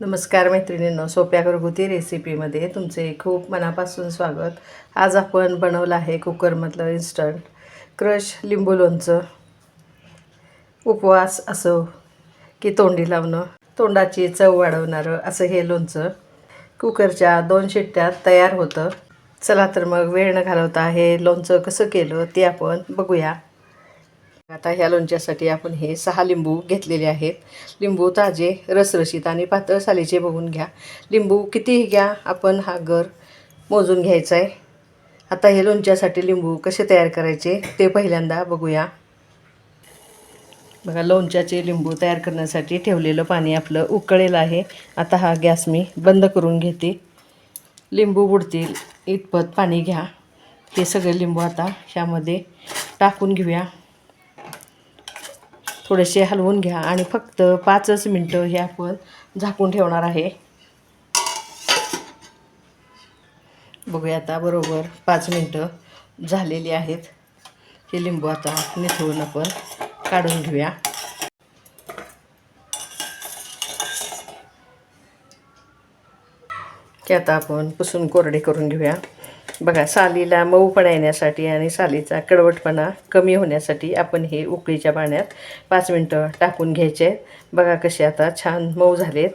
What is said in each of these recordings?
नमस्कार मैत्रिणींनो सोप्या घरगुती रेसिपीमध्ये तुमचे खूप मनापासून स्वागत. आज आपण बनवलं आहे कुकरमधलं इन्स्टंट क्रश लिंबू लोणचं. उपवास असो की तोंडी लावणं तोंडाची चव वाढवणारं असं हे लोणचं कुकरच्या दोन शिट्ट्यात तयार होतं. चला तर मग वेळ न घालवता हे लोणचं कसं केलं ते आपण बघूया. आता ह्या लोणच्यासाठी आपण हे सहा लिंबू घेतलेले आहेत. लिंबू ताजे रसरशीत आणि पातळ सालीचे बघून घ्या. लिंबू कितीही घ्या आपण हा गर मोजून घ्यायचा आहे. आता हे लोणच्यासाठी लिंबू कसे तयार करायचे ते पहिल्यांदा बघूया. बघा लोणच्याचे लिंबू तयार करण्यासाठी ठेवलेलं पाणी आपलं उकळेलं आहे. आता हा गॅस मी बंद करून घेते. लिंबू बुडतील इतपत पाणी घ्या. हे सगळे लिंबू आता ह्यामध्ये टाकून घेऊया. थोडेसे हलवून घ्या आणि फक्त पाचच मिनटं हे आपण झाकून ठेवणार आहे. बघूया आता बरोबर पाच मिनटं झालेली आहेत. हे लिंबू आता निथळून आपण काढून घेऊया. ते आता आपण पुसून कोरडे करून घेऊया. बघा सालीला मऊपणा येण्यासाठी आणि सालीचा कडवटपणा कमी होण्यासाठी आपण हे उकळीच्या पाण्यात पाच मिनटं टाकून घ्यायचे. आहेत बघा कसे आता छान मऊ झालेत.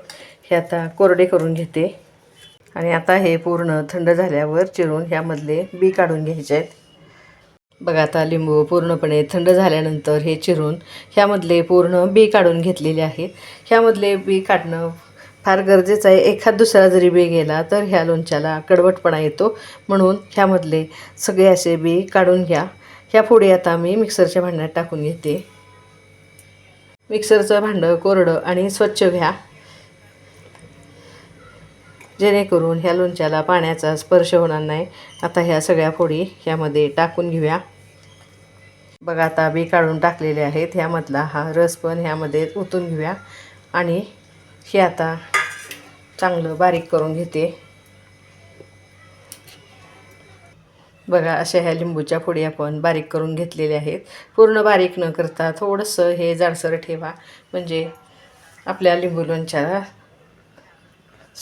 हे आता कोरडे करून घेते. आणि आता हे पूर्ण थंड झाल्यावर चिरून ह्यामधले बी काढून घ्यायचे आहेत. बघा आता लिंबू पूर्णपणे थंड झाल्यानंतर हे चिरून ह्यामधले पूर्ण बी काढून घेतलेले आहेत. ह्यामधले बी काढणं फार गरजेचं आहे. एखाद दुसरा जरी बी गेला तर ह्या लोणच्याला कडवटपणा येतो. म्हणून ह्यामधले सगळे असे बी काढून घ्या. ह्या फोडी आता मी मिक्सरच्या भांड्यात टाकून घेते. मिक्सरचं भांडं कोरडं आणि स्वच्छ घ्या. जेणेकरून ह्या लोणच्याला पाण्याचा स्पर्श होणार नाही. आता ह्या सगळ्या फोडी ह्यामध्ये टाकून घेऊया. बघा आता बी काढून टाकलेले आहेत. ह्यामधला हा रस पण ह्यामध्ये ओतून घेऊया. आणि हे आता चांगलं बारीक करून घेते. बघा अशा ह्या लिंबूच्या फोडी आपण बारीक करून घेतलेल्या आहेत. पूर्ण बारीक न करता थोडंसं हे जाडसर ठेवा. म्हणजे आपल्या लिंबू लोणच्या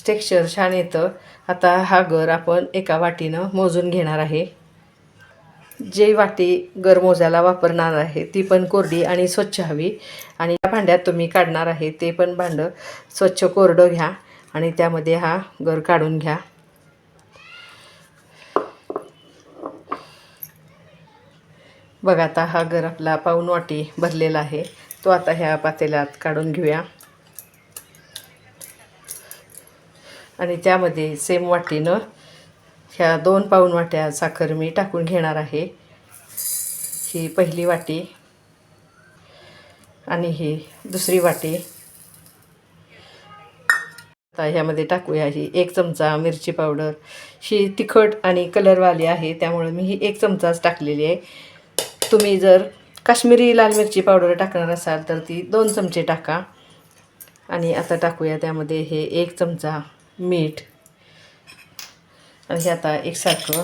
टेक्स्चर छान येतं. आता हा गर आपण एका वाटीनं मोजून घेणार आहे. जे वाटी गरमोज्याला वापरणार आहे ती पण कोरडी आणि स्वच्छ हवी. आणि या भांड्यात तुम्ही काढणार आहे ते पण भांडं स्वच्छ कोरडं घ्या आणि त्यामध्ये हा गर काढून घ्या. बघा आता हा गर आपला पाऊन वाटी भरलेला आहे. तो आता ह्या पातेल्यात काढून घेऊया. आणि त्यामध्ये सेम वाटीनं ह्या दोन पाऊण वाट्या साखर मी टाकून घेणार आहे. ही पहिली वाटी आणि ही दुसरी वाटी. आता ह्यामध्ये टाकूया ही एक चमचा मिरची पावडर. ही तिखट आणि कलरवाली आहे त्यामुळे मी ही एक चमचाच टाकलेली आहे. तुम्ही जर काश्मीरी लाल मिरची पावडर टाकणार असाल तर ती दोन चमचे टाका. आणि आता टाकूया त्यामध्ये हे एक चमचा मीठ. हे आता एकसारखं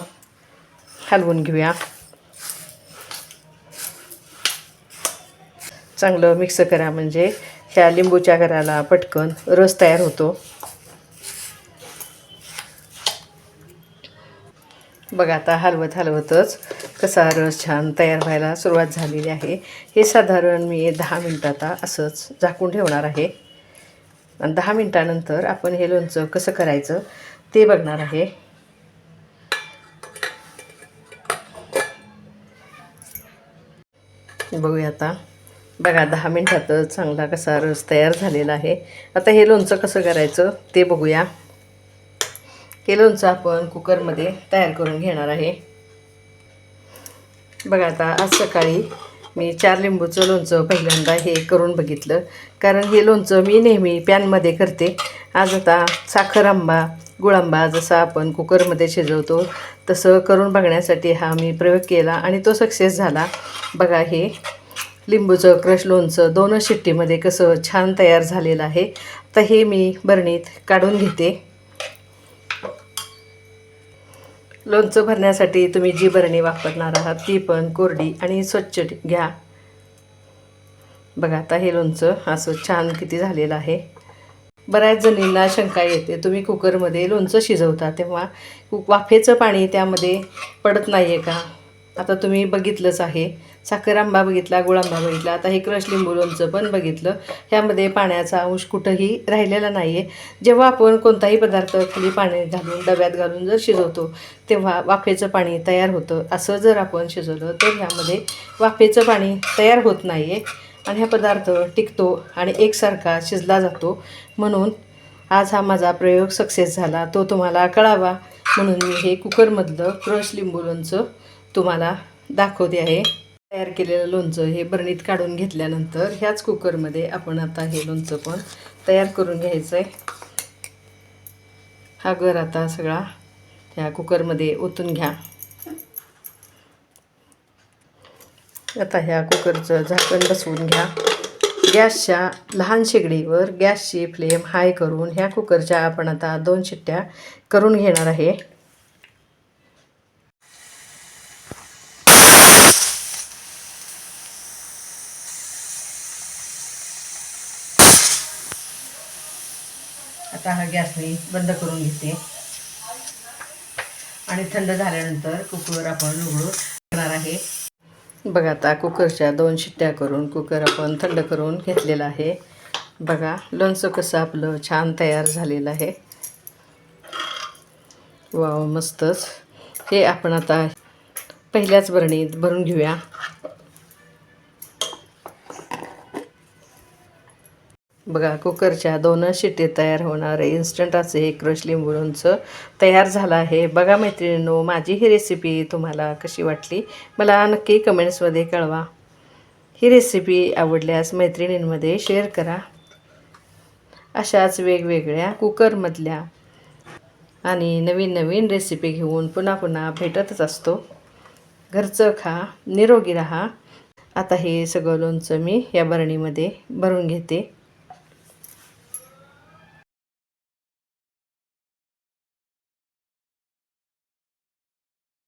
हलवून घेऊया चांगलं मिक्स करा म्हणजे ह्या लिंबूच्या घराला पटकन रस तयार होतो. बघा आता हलवत हलवतच कसा रस छान तयार व्हायला सुरुवात झालेली आहे. हे साधारण मी दहा मिनटं आता असंच झाकून ठेवणार आहे. आणि दहा मिनटानंतर आपण हे लोणचं कसं करायचं ते बघणार आहे. बघूया आता. बघा दहा मिनटातच चांगला कसा रस तयार झालेला आहे. आता हे लोणचं कसं करायचं ते बघूया. हे लोणचं आपण कुकरमध्ये तयार करून घेणार आहे. बघा आता आज सकाळी मी चार लिंबूचं लोणचं पहिल्यांदा हे करून बघितलं. कारण हे लोणचं मी नेहमी पॅनमध्ये करते. आज आता साखर आंबा गुळांबा जसा आपण कुकरमध्ये शिजवतो तसं करून बघण्यासाठी हा मी प्रयोग केला आणि तो सक्सेस झाला. बघा हे लिंबूचं क्रश लोणचं दोनच शिट्टीमध्ये कसं छान तयार झालेलं आहे. तर हे मी बरणीत काढून घेते. लोणचं भरण्यासाठी तुम्ही जी बरणी वापरणार आहात ती पण कोरडी आणि स्वच्छ घ्या. बघा आता हे लोणचं असं छान किती झालेलं आहे. बऱ्याच जणींना शंका येते. तुम्ही कुकरमध्ये लोणचं शिजवता तेव्हा कु- वाफेचं पाणी त्यामध्ये पडत नाही आहे का? आता तुम्ही बघितलंच आहे. साखर आंबा बघितला गुळांबा बघितला आता हे क्रश लिंबू लोणचं पण बघितलं. ह्यामध्ये पाण्याचा अंश कुठंही राहिलेला नाही आहे जेव्हा आपण कोणताही पदार्थ खाली पाणी घालून डब्यात घालून जर शिजवतो तेव्हा वाफेचं पाणी तयार होतं. असं जर आपण शिजवलं तर ह्यामध्ये वाफेचं पाणी तयार होत नाही आहे आणि हा पदार्थ टिकतो आणि एकसारखा शिजला जातो. म्हणून आज हा माझा प्रयोग सक्सेस झाला. तो तुम्हाला कळावा. म्हणून मी हे कुकरमधलं क्रश लिंबू लोणचं तुम्हाला दाखवते आहे. तयार केलेलं लोणचं हे बरणीत काढून घेतल्यानंतर ह्याच कुकरमध्ये आपण आता हे लोणचं पण तयार करून घ्यायचं आहे हा गर आता सगळा ह्या कुकरमध्ये ओतून घ्या. आता ह्या कुकरचं झाकण बसवून घ्या. गॅसच्या लहान शेगडीवर गॅसची फ्लेम हाय करून ह्या कुकरच्या आपण आता दोन शिट्ट्या करून घेणार आहे. आता हा गॅस मी बंद करून घेते. आणि थंड झाल्यानंतर कुकर आपण उघडून घेणार आहे. बघा आता कुकरच्या दोन शिट्ट्या करून कुकर आपण थंड करून घेतलेला आहे. बघा लोणचं कसं आपलं छान तयार झालेलं आहे. वाव मस्तच. हे आपण आता पहिल्याच बरणीत भरून घेऊया. बघा कुकरच्या दोनच शिट्टी तयार होणारे इन्स्टंट असे हे क्रश लिंबू लोणचं तयार झालं आहे. बघा मैत्रिणींनो माझी ही रेसिपी तुम्हाला कशी वाटली? मला नक्की कमेंट्समध्ये कळवा. ही रेसिपी आवडल्यास मैत्रिणींमध्ये शेअर करा. अशाच वेगवेगळ्या कुकरमधल्या आणि नवीन नवीन रेसिपी घेऊन पुन्हा पुन्हा भेटतच असतो. घरचं खा निरोगी राहा. आता हे सगळं लोणचं मी या बरणीमध्ये भरून घेते.